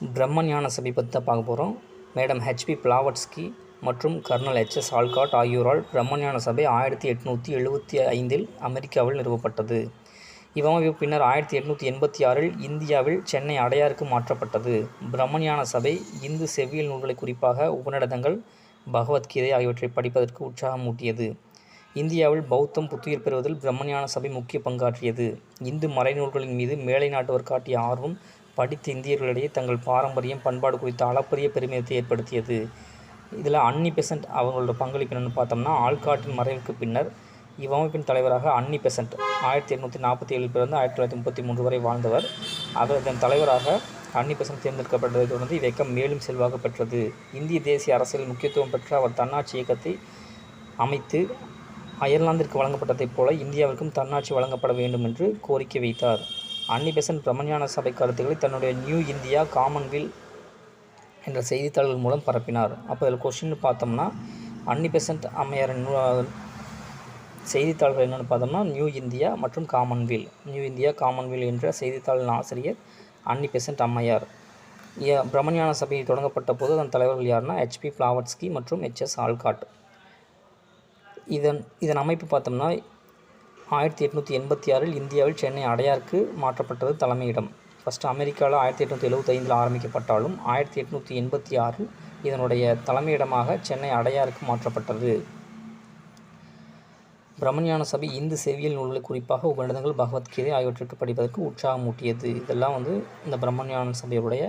பிரம்மஞான சபை பற்றி தான் பார்க்க போகிறோம் மேடம் ஹெச்பி பிளாவட்ஸ்கி மற்றும் கர்னல் ஹெச்எஸ் ஆல்காட் ஆகியோரால் பிரம்மஞான சபை ஆயிரத்தி எட்நூற்றி எழுபத்தி ஐந்தில் அமெரிக்காவில் நிறுவப்பட்டது. இவ்வமைப்பு பின்னர் ஆயிரத்தி எட்நூற்றி எண்பத்தி ஆறில் இந்தியாவில் சென்னை அடையாருக்கு மாற்றப்பட்டது. பிரம்மஞான சபை இந்து செவ்வியல் நூல்களை குறிப்பாக உபநிடதங்கள் பகவத்கீதை ஆகியவற்றை படிப்பதற்கு உற்சாகமூட்டியது இந்தியாவில் பௌத்தம் புத்துயிர் பெறுவதில் பிரம்மஞான சபை முக்கிய பங்காற்றியது. இந்து மறைநூல்களின் மீது மேலை நாட்டவர் காட்டிய ஆர்வம் படித்த இந்தியர்களிடையே தங்கள் பாரம்பரியம் பண்பாடு குறித்த அளப்பரிய பெருமிதத்தை ஏற்படுத்தியது. இதில் அன்னி பெசன்ட் அவங்களோட பங்களிப்பு என்னென்னு பார்த்தோம்னா ஆள்காட்டின் மறைவுக்கு பின்னர் இவ்வமைப்பின் தலைவராக அன்னி பெசன்ட் ஆயிரத்தி எண்ணூற்றி நாற்பத்தி ஏழில் பிறந்து ஆயிரத்தி தொள்ளாயிரத்தி முப்பத்தி மூன்று வரை வாழ்ந்தவர். அவர் இதன் தலைவராக அன்னி பெசன்ட் தேர்ந்தெடுக்கப்பட்டதை தொடர்ந்து இயக்கம் மேலும் செல்வாக்கு பெற்றது. இந்திய தேசிய அரசியல் முக்கியத்துவம் பெற்ற அவர் தன்னாட்சி இயக்கத்தை அமைத்து அயர்லாந்திற்கு வழங்கப்பட்டதைப் போல இந்தியாவிற்கும் தன்னாட்சி வழங்கப்பட வேண்டும் என்று கோரிக்கை வைத்தார். அன்னிபெசன் பிரம்மஞான சபை கருத்துக்களை தன்னுடைய நியூ இந்தியா காமன்வெல் என்ற செய்தித்தாள்கள் மூலம் பரப்பினார். அப்போ இதில் கொஷின் பார்த்தோம்னா அன்னிபெசன்ட் அம்மையார் அம்மையாரின் செய்தித்தாள்கள் என்னென்னு பார்த்தோம்னா நியூ இந்தியா மற்றும் காமன்வெல் நியூ இந்தியா காமன்வெல் என்ற செய்தித்தாளின் ஆசிரியர் அன்னி பெசன்ட் அம்மையார். ஏ- பிரம்மஞான சபை தொடங்கப்பட்ட போது அதன் தலைவர்கள் யாருன்னா ஹெச்பி பிளாவட்ஸ்கி மற்றும் ஹெச்எஸ் ஆல்காட் இதன் இதன் அமைப்பு பார்த்தோம்னா ஆயிரத்தி எட்நூற்றி எண்பத்தி ஆறில் இந்தியாவில் சென்னை அடையாருக்கு மாற்றப்பட்டது தலைமையிடம். ஃபஸ்ட்டு அமெரிக்காவில் ஆயிரத்தி எட்நூற்றி எழுபத்தைந்தில் ஆரம்பிக்கப்பட்டாலும் ஆயிரத்தி எட்நூற்றி எண்பத்தி ஆறில் இதனுடைய தலைமையிடமாக சென்னை அடையாருக்கு மாற்றப்பட்டது. பிரம்மஞான சபை இந்து செவியல் நூல்களை குறிப்பாக உபநிடதங்கள் பகவத்கீதை ஆகியவற்றிற்கு படிப்பதற்கு உற்சாகம் ஊட்டியது இதெல்லாம் வந்து இந்த பிரம்மஞான சபையுடைய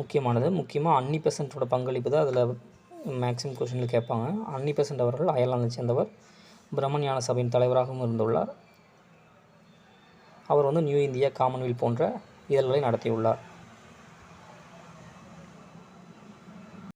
முக்கியமானது. முக்கியமாக அன்னி பெசன்ட்டோட பங்களிப்பு தான் அதில் மேக்ஸிமம் கொஷினில் கேட்பாங்க. அன்னி பெசன்ட் அவர்கள் அயர்லாந்தை சேர்ந்தவர். பிரம்மஞான சபையின் தலைவராகவும் இருந்துள்ளார். அவர் வந்து நியூ இந்தியா காமன்வெல்த் போன்ற இதழ்களை நடத்தியுள்ளார்.